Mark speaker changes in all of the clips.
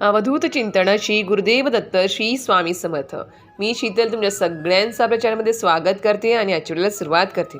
Speaker 1: अवधूत चिंतन श्री गुरुदेव दत्त श्री स्वामी समर्थ. मी शीतल तुमच्या सगळ्यांचं प्रचारमध्ये स्वागत करते आणि आजच्या सुरुवात करते.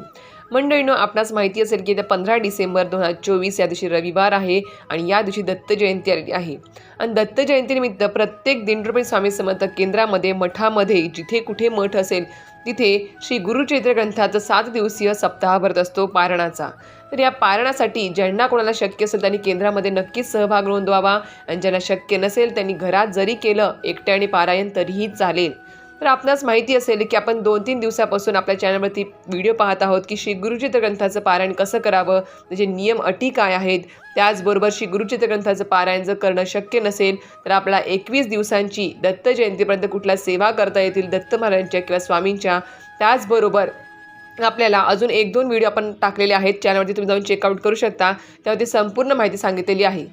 Speaker 1: मंडळीनं आपणास माहिती असेल की येत्या पंधरा डिसेंबर दोन हजार चोवीस या दिवशी रविवार आहे आणि या दिवशी दत्त जयंती आलेली आहे. आणि दत्त जयंतीनिमित्त प्रत्येक दिंडोरी स्वामी समर्थ केंद्रामध्ये मठामध्ये जिथे कुठे मठ असेल तिथे श्री गुरुचैत्र ग्रंथाचा सात दिवसीय सप्ताह भरत असतो पारणाचा. तर या पारणासाठी ज्यांना कोणाला शक्य असेल त्यांनी केंद्रामध्ये नक्कीच सहभाग नोंदवावा आणि ज्यांना शक्य नसेल त्यांनी घरात जरी केलं एकट्याने पारायण तरीही चालेल. तर आपणास माहिती असेल की आपण दोन तीन दिवसापासून आपल्या चॅनलवरती व्हिडिओ पाहत आहोत की श्री गुरुचित्रग्रंथाचं पारायण कसं करावं त्याचे नियम अटी काय आहेत त्याचबरोबर श्री गुरुचित्रग्रंथाचं पारायण जर करणं शक्य नसेल तर आपल्याला एकवीस दिवसांची दत्त जयंतीपर्यंत कुठल्या सेवा करता येतील दत्त महाराजांच्या किंवा स्वामींच्या त्याचबरोबर आपल्याला अजून एक दोन व्हिडिओ आपण टाकलेले आहेत चॅनलवरती तुम्ही जाऊन चेकआउट करू शकता. त्यावरती संपूर्ण माहिती सांगितलेली आहे.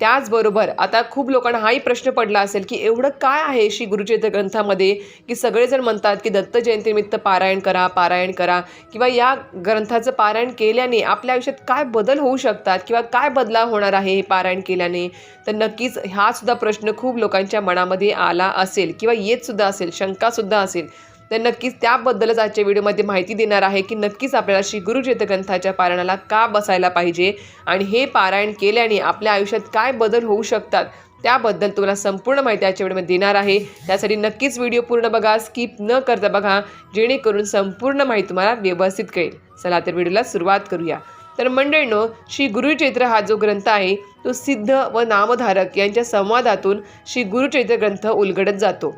Speaker 1: त्याचबरोबर आता खूप लोकांना हाही प्रश्न पडला असेल की एवढं काय आहे श्री गुरुचरित्र ग्रंथामध्ये की सगळेजण म्हणतात की दत्त जयंतीनिमित्त पारायण करा पारायण करा किंवा या ग्रंथाचं पारायण केल्याने आपल्या आयुष्यात काय बदल होऊ शकतात किंवा काय बदलाव होणार आहे हे पारायण केल्याने? तर नक्कीच हा सुद्धा प्रश्न खूप लोकांच्या मनामध्ये आला असेल किंवा येत सुद्धा असेल शंकासुद्धा असेल. तर नक्कीच त्याबद्दलच आजच्या व्हिडिओमध्ये माहिती देणार आहे की नक्कीच आपल्याला श्री गुरुचेतग्रंथाच्या पारायणाला का बसायला पाहिजे आणि हे पारायण केल्याने आपल्या आयुष्यात काय बदल होऊ शकतात त्याबद्दल तुम्हाला संपूर्ण माहिती आजच्या व्हिडिओमध्ये देणार आहे. त्यासाठी नक्कीच व्हिडिओ पूर्ण बघा स्किप न करता बघा जेणेकरून संपूर्ण माहिती तुम्हाला व्यवस्थित कळेल. चला तर व्हिडिओला सुरुवात करूया. तर मंडळीनो श्री गुरुचैत्र हा जो ग्रंथ आहे तो सिद्ध व नामधारक यांच्या संवादातून श्री गुरुचैत्र ग्रंथ उलगडत जातो.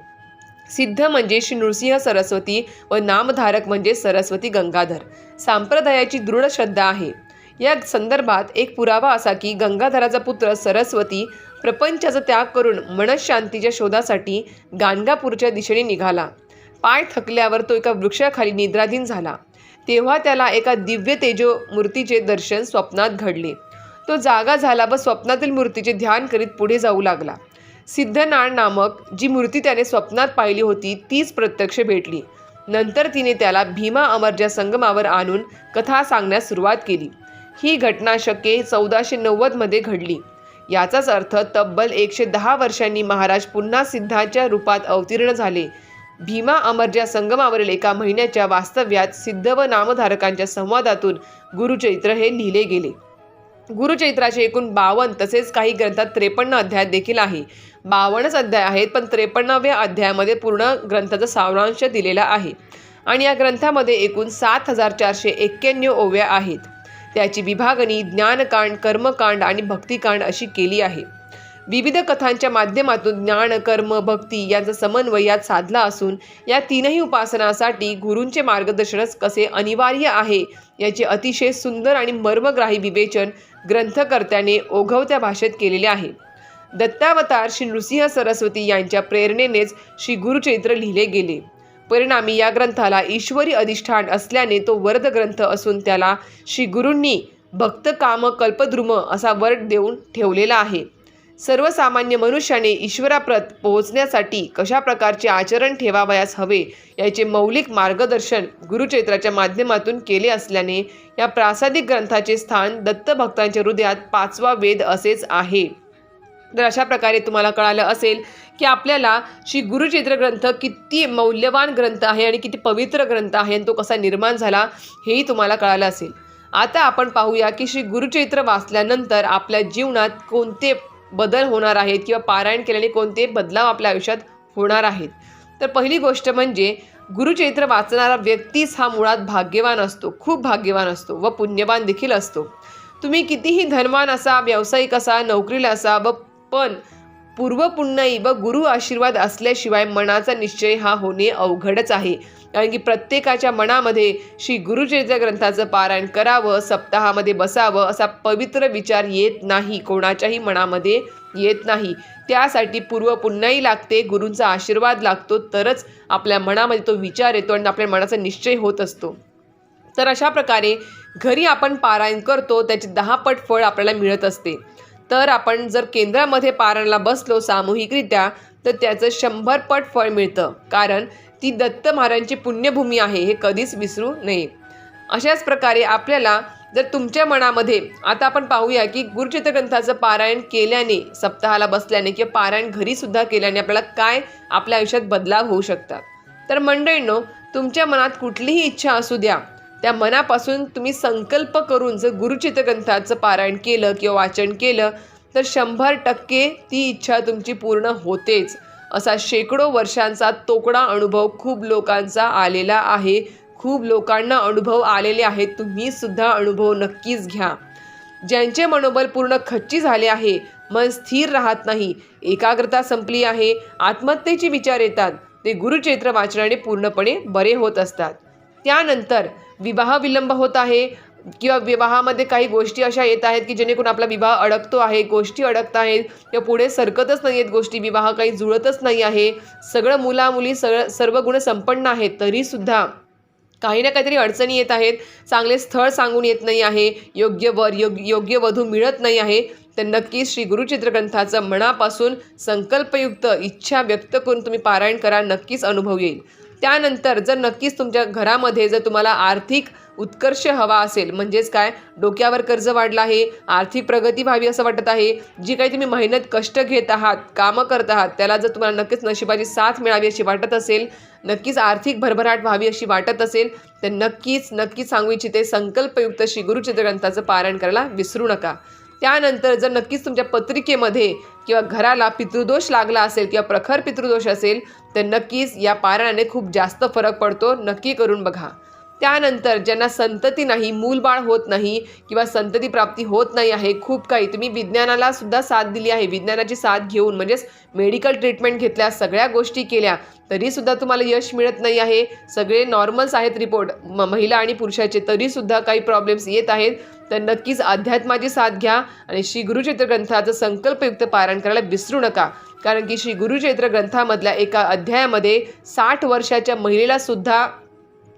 Speaker 1: सिद्ध म्हणजे श्री नृसिंह सरस्वती व नामधारक म्हणजे सरस्वती गंगाधर. संप्रदायाची दृढ श्रद्धा आहे. या संदर्भात एक पुरावा असा की गंगाधराचा पुत्र सरस्वती प्रपंचाचा त्याग करून मनशांतीच्या शोधासाठी गाणगापूरच्या दिशेने निघाला. पाय थकल्यावर तो एका वृक्षाखाली निद्राधीन झाला. तेव्हा त्याला एका दिव्य तेजो मूर्तीचे दर्शन स्वप्नात घडले. तो जागा झाला व स्वप्नातील मूर्तीचे ध्यान करीत पुढे जाऊ लागला. सिद्धनाळ नामक जी मूर्ती त्याने स्वप्नात पाहिली होती तीच प्रत्यक्ष भेटली. नंतर तिने त्याला भीमा अमरच्या संगमावर आणून कथा सांगण्यास सुरुवात केली. ही घटना शके चौदाशे नव्वदमध्ये घडली. याचाच अर्थ तब्बल एकशे दहा वर्षांनी महाराज पुन्हा सिद्धाच्या रूपात अवतीर्ण झाले. भीमा अमरच्या संगमावरील एका महिन्याच्या वास्तव्यात सिद्ध व नामधारकांच्या संवादातून गुरुचरित्र हे लिहिले गेले. गुरुचैत्राचे एकूण बावन्न तसेच काही ग्रंथात त्रेपन्न अध्याय देखील आहे. बावन्नच अध्याय आहेत पण त्रेपन्नाव्या अध्यायामध्ये पूर्ण ग्रंथाचा सारांश दिलेला आहे. आणि या ग्रंथामध्ये एकूण सात हजार चारशे एक्क्याण्णव ओव्या आहेत. त्याची विभागणी ज्ञानकांड कर्मकांड आणि भक्तिकांड अशी केली आहे. विविध कथांच्या माध्यमातून ज्ञान कर्म भक्ती यांचा समन्वय यात साधला असून या तीनही उपासनासाठी गुरूंचे मार्गदर्शनच कसे अनिवार्य आहे याचे अतिशय सुंदर आणि मर्मग्राही विवेचन ग्रंथकर्त्याने ओघवत्या भाषेत केलेले आहे. दत्तावतार श्री नृसिंह सरस्वती यांच्या प्रेरणेनेच श्री गुरुचरित्र लिहिले गेले. परिणामी या ग्रंथाला ईश्वरी अधिष्ठान असल्याने तो वरद ग्रंथ असून त्याला श्री गुरूंनी भक्त काम कल्पद्रुम असा वर्ड देऊन ठेवलेला आहे. सर्वसामान्य मनुष्याने ईश्वराप्रत पोहोचण्यासाठी कशा प्रकारचे आचरण ठेवावयास हवे याचे मौलिक मार्गदर्शन गुरुचैत्राच्या माध्यमातून केले असल्याने या प्रासादिक ग्रंथाचे स्थान दत्तभक्तांच्या हृदयात पाचवा वेद असेच आहे. तर अशा प्रकारे तुम्हाला कळालं असेल की आपल्याला श्री गुरुचैत्र ग्रंथ किती मौल्यवान ग्रंथ आहे आणि किती पवित्र ग्रंथ आहे आणि तो कसा निर्माण झाला हेही तुम्हाला कळालं असेल. आता आपण पाहूया की श्री गुरुचैत्र वाचल्यानंतर आपल्या जीवनात कोणते बदल होणार आहेत किंवा पारायण केल्याने कोणते बदलाव आपल्या आयुष्यात होणार आहेत. तर पहिली गोष्ट म्हणजे गुरुचैत्र वाचणारा व्यक्तीच हा मुळात भाग्यवान असतो खूप भाग्यवान असतो व पुण्यवान देखील असतो. तुम्ही कितीही धनवान असा व्यावसायिक असा नोकरीला असा व पण पूर्वपुण्याई व गुरु आशीर्वाद असल्याशिवाय मनाचा निश्चय हा होणे अवघडच आहे. कारण की प्रत्येकाच्या मनामध्ये श्री गुरुचरित्र ग्रंथाचं पारायण करावं सप्ताहामध्ये बसावं असा पवित्र विचार येत नाही कोणाच्याही मनामध्ये येत नाही. त्यासाठी पूर्व लागते गुरूंचा आशीर्वाद लागतो तरच आपल्या मनामध्ये तो विचार येतो आणि आपल्या मनाचा निश्चय होत असतो. तर अशा प्रकारे घरी आपण पारायण करतो त्याचे दहा पट फळ आपल्याला मिळत असते. तर आपण जर केंद्रामध्ये पारायणाला बसलो सामूहिकरित्या तर त्याचं शंभर पट फळ मिळतं. कारण ती दत्त महाराजांची पुण्यभूमी आहे हे कधीच विसरू नये. अशाच प्रकारे आपल्याला जर तुमच्या मनामध्ये आता आपण पाहूया की गुरुचित्र ग्रंथाचं पारायण केल्याने सप्ताहाला बसल्याने किंवा पारायण घरीसुद्धा केल्याने आपल्याला काय आपल्या आयुष्यात बदलाव होऊ शकतात? तर मंडळींनो तुमच्या मनात कुठलीही इच्छा असू द्या. त्या मनापासून तुम्ही संकल्प करून जर गुरुचितग्रंथाचं पारायण केलं किंवा वाचन केलं तर शंभर टक्के ती इच्छा तुमची पूर्ण होतेच. असा शेकडो वर्षांचा तोकडा अनुभव खूप लोकांचा आलेला आहे. खूप लोकांना अनुभव आलेले आहेत. तुम्ही सुद्धा अनुभव नक्कीच घ्या. ज्यांचे मनोबल पूर्ण खच्ची झाले आहे मन स्थिर राहत नाही एकाग्रता संपली आहे आत्महत्येचे विचार येतात ते गुरुचैत्र वाचनाने पूर्णपणे बरे होत असतात. त्यानंतर विवाह विलंब होत आहे किंवा विवाहामध्ये काही गोष्टी अशा येत आहेत की जेणेकरून आपला विवाह अडकतो आहे गोष्टी अडकत आहेत किंवा पुढे सरकतच नाही आहेत गोष्टी विवाह काही जुळतच नाही आहे सगळं मुलामुली सगळं सर्व गुण संपन्न आहेत तरीसुद्धा काही ना काहीतरी अडचणी येत आहेत. चांगले स्थळ सांगून येत नाही आहे योग्य वर योग्य योग्य वधू मिळत नाही आहे. तर नक्कीच श्री गुरुचित्रग्रंथाचं मनापासून संकल्पयुक्त इच्छा व्यक्त करून तुम्ही पारायण करा नक्कीच अनुभव येईल. त्यानंतर जर नक्कीच तुमच्या घरामध्ये जर तुम्हाला आर्थिक उत्कर्ष हवा असेल म्हणजेच काय? डोक्यावर कर्ज वाढलं आहे आर्थिक प्रगती व्हावी असं वाटत आहे जी काही तुम्ही मेहनत कष्ट घेत आहात कामं करत आहात त्याला जर तुम्हाला नक्कीच नशिबाची साथ मिळावी अशी वाटत असेल नक्कीच आर्थिक भरभराट व्हावी अशी वाटत असेल तर नक्कीच नक्कीच सांगू इच्छिते संकल्पयुक्त श्री गुरुचित्रग्रंथाचं पारायण करायला विसरू नका. त्यानंतर जर नक्कीच तुमच्या पत्रिकेमध्ये किंवा घराला पितृदोष लागला असेल किंवा प्रखर पितृदोष असेल तर नक्कीच या पारायणाने खूप जास्त फरक पडतो. नक्की करून बघा. त्यानंतर ज्यांना संतती नाही मूलबाळ होत नाही किंवा संतती प्राप्ती होत नाही आहे खूप काही. तुम्ही विज्ञानाला सुद्धा साथ दिली आहे. विज्ञानाची साथ घेऊन म्हणजेच मेडिकल ट्रीटमेंट घेतल्या सगळ्या गोष्टी केल्या तरीसुद्धा तुम्हाला यश मिळत नाही आहे. सगळे नॉर्मल्स आहेत रिपोर्ट म महिला आणि पुरुषाचे तरीसुद्धा काही प्रॉब्लेम्स येत आहेत. तर नक्कीच अध्यात्माची साथ घ्या आणि श्री गुरुचैत्र ग्रंथाचं संकल्पयुक्त पारायण करायला विसरू नका. कारण की श्री गुरुचैत्र ग्रंथामधल्या एका अध्यायामध्ये साठ वर्षाच्या महिलेला सुद्धा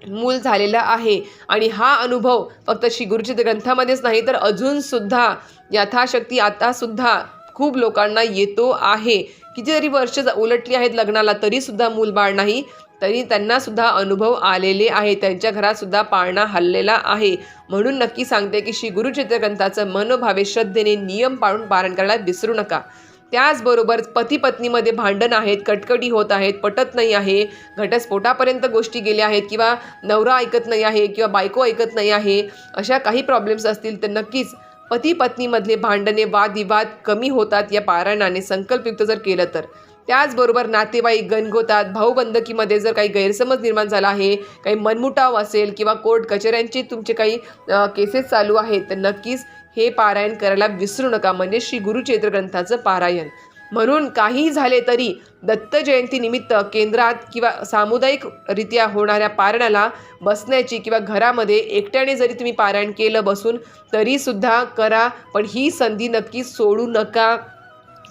Speaker 1: मूल झालेलं आहे. आणि हा अनुभव फक्त श्री गुरुचित्र ग्रंथामध्येच नाही तर अजूनसुद्धा यथाशक्ती आतासुद्धा खूप लोकांना येतो आहे. कितीतरी वर्ष उलटली आहेत लग्नाला तरीसुद्धा मूलबाळ नाही तरी त्यांनासुद्धा अनुभव आलेले आहे. त्यांच्या घरातसुद्धा पाळणा हल्लेला आहे. म्हणून नक्की सांगते की श्री गुरुचित्रग्रंथाचं मनोभावे श्रद्धेने नियम पाळून पारण करायला विसरू नका. त्याचबरोबर पती पत्नीमध्ये भांडण आहेत कटकटी होत आहेत पटत नाही आहे घटस्फोटापर्यंत गोष्टी गेल्या आहेत किंवा नवरा ऐकत नाही आहे किंवा बायको ऐकत नाही आहे अशा काही प्रॉब्लेम्स असतील तर नक्कीच पती पत्नीमधले भांडणे वादविवाद कमी होतात या पारायणाने संकल्पयुक्त जर केलं तर. त्याचबरोबर नातेवाईक गणगोतात भाऊबंदकीमध्ये जर काही गैरसमज निर्माण झाला आहे काही मनमुटाव असेल किंवा कोर्ट कचऱ्यांचे तुमचे काही केसेस चालू आहेत तर नक्कीच हे पारायण करायला विसरू नका म्हणजे श्री गुरुचैत्र ग्रंथाचं पारायण. म्हणून काही झाले तरी दत्त जयंतीनिमित्त केंद्रात किंवा सामुदायिकरित्या होणाऱ्या पारायणाला बसण्याची किंवा घरामध्ये एकट्याने जरी तुम्ही पारायण केलं बसून तरीसुद्धा करा पण ही संधी नक्की सोडू नका.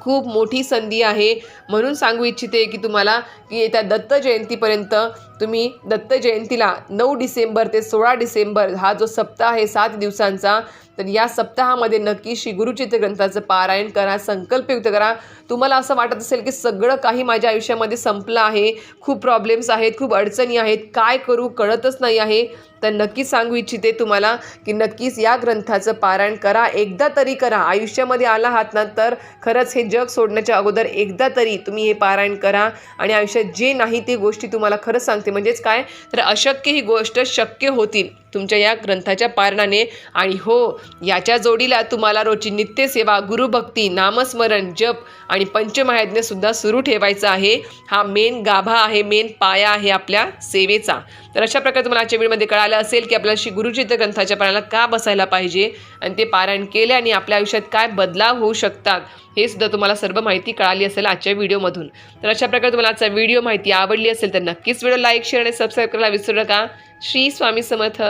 Speaker 1: खूप मोठी संधी आहे. म्हणून सांगू इच्छिते की तुम्हाला की येत्या दत्त जयंतीपर्यंत तुम्ही दत्त जयंतीला नऊ डिसेंबर ते सोळा डिसेंबर हा जो सप्ताह आहे सात दिवसांचा तर या सप्ताहामध्ये नक्की श्री गुरुचित्र ग्रंथाचं पारायण करा संकल्पयुक्त करा. तुम्हाला असं वाटत असेल की सगळं काही माझ्या आयुष्यामध्ये संपलं आहे खूप प्रॉब्लेम्स आहेत खूप अडचणी आहेत काय करू कळतच नाही आहे तर नक्कीच सांगू इच्छिते तुम्हाला की नक्कीच या ग्रंथाचं पारायण करा. एकदा तरी करा. आयुष्यामध्ये आला आहात ना तर खरंच हे जग सोडण्याच्या अगोदर एकदा तरी तुम्ही हे पारायण करा आणि आयुष्यात जे नाही ते गोष्टी तुम्हाला खरंच सांगते म्हणजेच काय? तर अशक्य ही गोष्ट शक्य होतील तुमच्या या ग्रंथाच्या पारणाने. आणि हो याच्या जोडीला तुम्हाला रोजची नित्यसेवा गुरुभक्ती नामस्मरण जप आणि पंचमहायज्ञसुद्धा सुरू ठेवायचा आहे. हा मेन गाभा आहे मेन पाया आहे आपल्या सेवेचा. तर अशा प्रकारे तुम्हाला आजच्या व्हिडिओमध्ये कळालं असेल की आपल्याला श्री गुरुचित्र ग्रंथाच्या पारायणाला का बसायला पाहिजे आणि ते पारायण केल्याने आपल्या आयुष्यात काय बदलाव होऊ शकतात हे सुद्धा तुम्हाला सर्व माहिती कळाली असेल आजच्या व्हिडिओमधून. तर अशा प्रकारे तुम्हाला आजचा व्हिडिओ माहिती आवडली असेल तर नक्कीच व्हिडिओ लाईक शेअर आणि सबस्क्राईब करायला विसरू नका. श्री स्वामी समर्थ.